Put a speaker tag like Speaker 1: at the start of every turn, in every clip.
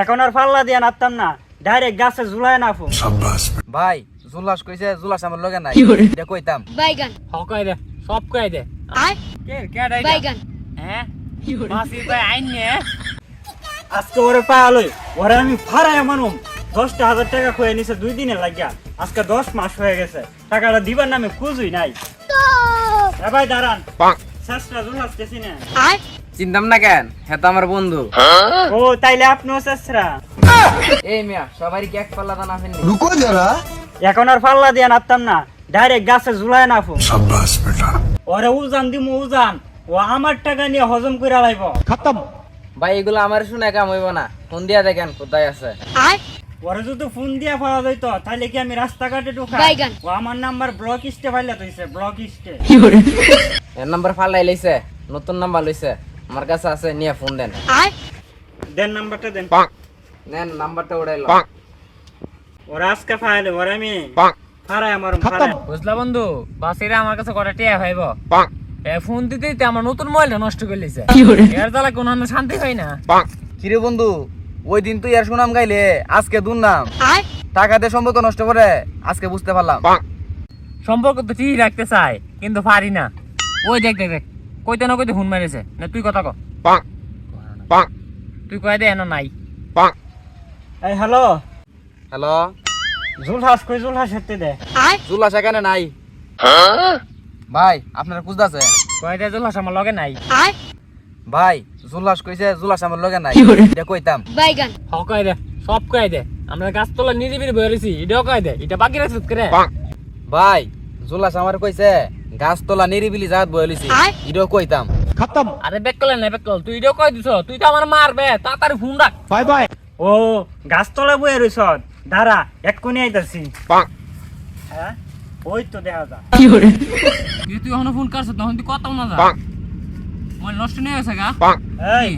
Speaker 1: এখন আর পাল্লা দিয়ে নামতাম না। ডাইরেক্ট গাছে ঝুলায় নাফো
Speaker 2: ভাই জুলাস কইছে জুলাস আমার লগে নাই। এটা কইতাম।
Speaker 3: বাইগান।
Speaker 4: হকাই দে সব কই দে।
Speaker 3: আয়।
Speaker 4: কে কে ডাই
Speaker 3: বাইগান।
Speaker 4: হ্যাঁ? মাসি ভাই আইন নে।
Speaker 1: আজকে ওরে পায়ালই ওরে আমি ফারাই মানুম দশটা হাজার টাকা খুঁয়ে নিছে দুই দিনে লাগিয়া। আজকে দশ মাস হয়ে গেছে টাকাটা দিবার নামে খুঁজুই নাই। ভাই দাঁড়ান। শেষটা জুলাসতেছি না।
Speaker 3: আয়।
Speaker 2: চিনতাম না কেন? হ্যাঁ আমার বন্ধু।
Speaker 1: ও তাইলে আপনিও চাচরা।
Speaker 2: এই মিয়া সবারই কি এক পাল্লা দান আছেন
Speaker 5: রুকো যারা।
Speaker 1: এখন আর পাল্লা দিয়ে নাপতাম না। ডাইরেক্ট গাছে ঝুলায় নাফো
Speaker 5: সাব্বাস বেটা।
Speaker 1: ওরে উজান দিম উজান। ও আমার টাকা নিয়ে হজম করে লাইব। খতম।
Speaker 2: ভাই এগুলো আমার শুনে কাম হইব না। ফোন দিয়া দেখেন কোথায় আছে।
Speaker 1: ওরে যদি ফোন দিয়া পাওয়া যাইতো তাহলে কি আমি রাস্তাঘাটে ঢোকা ও আমার নাম্বার ব্লক ইস্টে ফাইলা তৈছে ব্লক ইস্টে।
Speaker 2: এর নাম্বার ফালাইলাইছে নতুন নাম্বার লইছে। আমার কাছে আছে নিয়ে ফোন দেন।
Speaker 1: দেন নাম্বারটা দেন।
Speaker 2: নেন নাম্বারটা উড়াইলো
Speaker 1: ওরা আজকে ফাইলে ওরে আমি ফারাই আমার ফারাই
Speaker 4: বুঝলা বন্ধু বাসিরা আমার কাছে কটা টিয়া ভাইব এ ফোন দিতে দিতে আমার নতুন মোবাইলটা নষ্ট করে লিছে এর জ্বালা কোনো না শান্তি হয় না।
Speaker 2: কিরে বন্ধু ওই দিন তুই আর সুনাম গাইলে আজকে দুর্নাম।
Speaker 3: আয়।
Speaker 2: টাকা দিয়ে সম্পর্ক নষ্ট করে আজকে বুঝতে পারলাম।
Speaker 4: সম্পর্ক তো ঠিক রাখতে চাই কিন্তু পারি না। ওই দেখ দেখ দেখ। কইতে না কইতে ফোন মারিছে। না তুই কথা ক। তুই কয় দে এনো নাই।
Speaker 1: এই হ্যালো।
Speaker 2: হ্যালো।
Speaker 1: জুলহাস কই জুলহাস হেতে দে।
Speaker 3: আয়।
Speaker 2: জুলা সেখানে নাই। ভাই আপনার খুঁজতেছে?
Speaker 4: কয় দে জুলাস আমার লগে নাই।
Speaker 3: আয়।
Speaker 2: ভাই জুলাস কইছে জুলাস আমার লগে নাই। এটা কইতাম।
Speaker 3: বাইগান
Speaker 4: হকাই দে সব কয় দে। আমরা গাছতলা নিরিবিলি বইরেছি এটাও কয় দে। এটা বাকি রাখছিস করে
Speaker 2: ভাই জুলাস আমার কইছে গাছ তোলা নিরিবিলি জাত
Speaker 3: আয়।
Speaker 2: এটাও কইতাম।
Speaker 4: আরে বেক করলে না বেক কর তুই এটাও কয় দিছ? তুই তো আমার মারবে তাড়াতাড়ি ফোন রাখ।
Speaker 1: ও গাছতলা বয়ে রইছ। দাঁড়া এক্ষুনি আইতাছি। হ্যাঁ? ওই তো দেখা যা
Speaker 4: তুই তুই এখনও ফোন করছ তখন তুই কত না যা। মোবাইল নষ্ট নিয়ে গেছে গা।
Speaker 1: এই।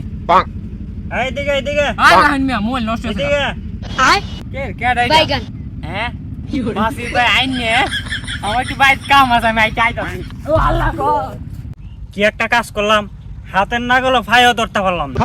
Speaker 1: এই দিকে এইদিকে
Speaker 4: আয় না মিয়া মোবাইল নষ্ট হয়েছে
Speaker 1: এদিকে।
Speaker 3: আয়।
Speaker 4: কে কে ডাই
Speaker 3: বাইগান।
Speaker 4: হ্যাঁ? মাসি ভাই আইন নে আমার কি বাইক কাম আছে আমি আইতে আইতাছি ও আল্লাহ
Speaker 1: কি একটা কাজ করলাম হাতের না গেলো ভাইও ধরতে পারলাম না।